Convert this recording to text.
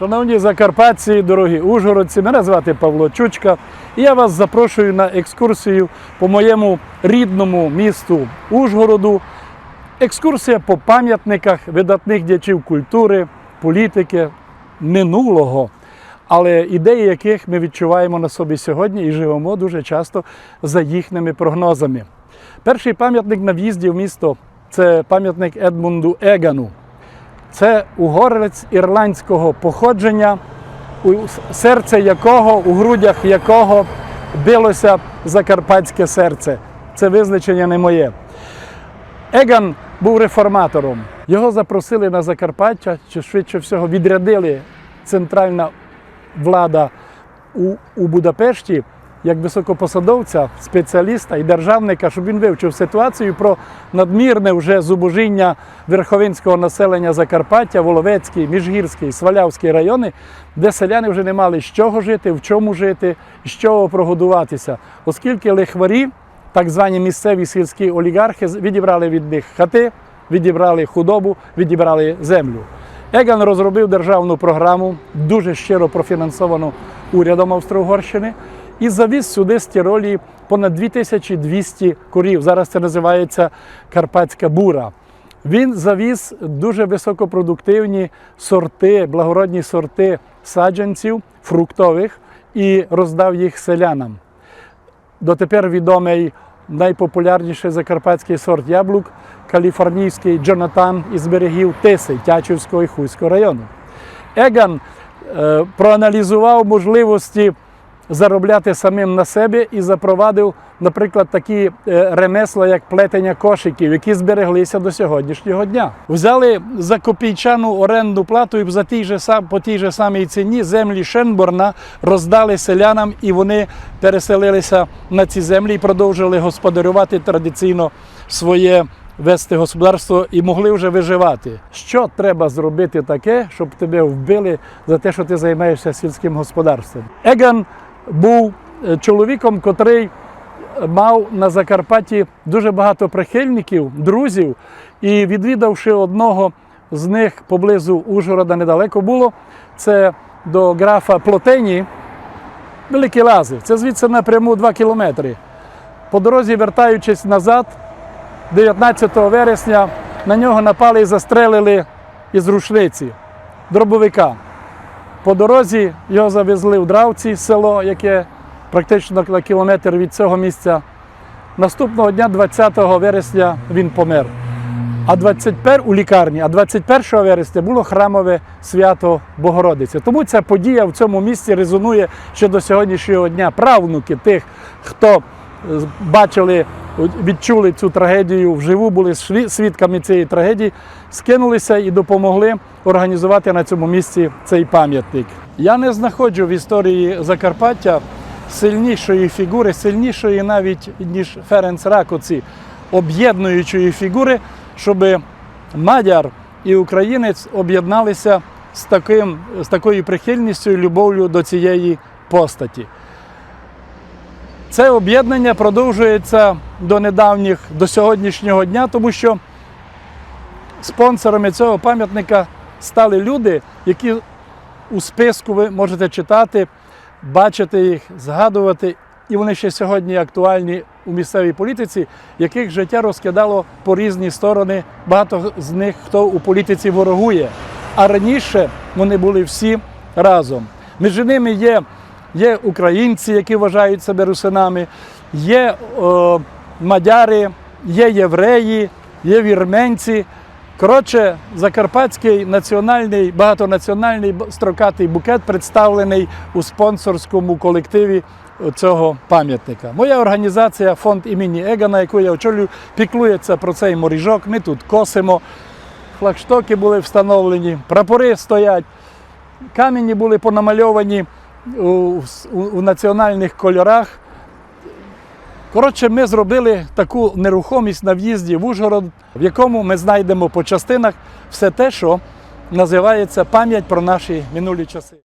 Шановні закарпатці, дорогі ужгородці, мене звати Павло Чучка, і я вас запрошую на екскурсію по моєму рідному місту Ужгороду. Екскурсія по пам'ятниках видатних діячів культури, політики, минулого, але ідеї яких ми відчуваємо на собі сьогодні і живемо дуже часто за їхніми прогнозами. Перший пам'ятник на в'їзді в місто це пам'ятник Едмунду Егану. Це угорець ірландського походження, серце якого, у грудях якого билося закарпатське серце. Це визначення не моє. Еган був реформатором. Його запросили на Закарпаття, чи швидше всього відрядили центральна влада у, у Будапешті як високопосадовця, спеціаліста і державника, щоб він вивчив ситуацію про надмірне вже зубожіння верховинського населення Закарпаття, Воловецький, Міжгірський, Свалявський райони, де селяни вже не мали з чого жити, в чому жити, з чого прогодуватися, оскільки лихварі, так звані місцеві сільські олігархи, відібрали від них хати, відібрали худобу, відібрали землю. Еган розробив державну програму, дуже щиро профінансовану урядом Австро-Угорщини, і завіз сюди з Тіролії понад 2200 корів. Зараз це називається Карпатська бура. Він завіз дуже високопродуктивні сорти, благородні сорти саджанців фруктових і роздав їх селянам. Дотепер відомий найпопулярніший закарпатський сорт яблук каліфорнійський Джонатан із берегів Тиси Тячівського і Хуського району. Еган е, проаналізував можливості заробляти самим на себе і запровадив, наприклад, такі е, ремесла, як плетення кошиків, які збереглися до сьогоднішнього дня. Взяли за копійчану орендну плату і за тій же по тій же самій ціні землі Шенборна роздали селянам, і вони переселилися на ці землі і продовжили господарювати традиційно своє. Вести господарство і могли вже виживати. Що треба зробити таке, щоб тебе вбили за те, що ти займаєшся сільським господарством? Еган був е, чоловіком, котрий мав на Закарпатті дуже багато прихильників, друзів, і відвідавши одного з них поблизу Ужгорода недалеко було, це до графа Плотені, Великі Лази. Це звідси напряму 2 кілометри. По дорозі, вертаючись назад, 19 вересня на нього напали і застрелили із рушниці дробовика. По дорозі його завезли в Дравці, село, яке практично на кілометр від цього місця. Наступного дня, 20 вересня, він помер. А 21 у лікарні, а 21 вересня було храмове свято Богородиці. Тому ця подія в цьому місці резонує ще до сьогоднішнього дня. Правнуки тих, хто е, бачили, відчули цю трагедію вживу, були свідками цієї трагедії, скинулися і допомогли організувати на цьому місці цей пам'ятник. Я не знаходжу в історії Закарпаття сильнішої фігури, сильнішої навіть ніж Ференц Ракоці, об'єднуючої фігури, щоб мадяр і українець об'єдналися з, таким, з такою прихильністю і любов'ю до цієї постаті. Це об'єднання продовжується до недавніх, до сьогоднішнього дня, тому що спонсорами цього пам'ятника стали люди, які у списку ви можете читати, бачити їх, згадувати, і вони ще сьогодні актуальні у місцевій політиці, яких життя розкидало по різні сторони. Багато з них хто у політиці ворогує. А раніше вони були всі разом. Між ними є, є українці, які вважають себе русинами, є о, мадяри, є євреї, є вірменці. Коротше, закарпатський національний багатонаціональний строкатий букет представлений у спонсорському колективі цього пам'ятника. Моя організація, фонд імені Егана, яку я очолюю, піклується про цей моріжок. Ми тут косимо, флагштоки були встановлені, прапори стоять, камені були понамальовані у, у, у національних кольорах. Коротше, ми зробили таку нерухомість на в'їзді в Ужгород, в якому ми знайдемо по частинах все те, що називається пам'ять про наші минулі часи.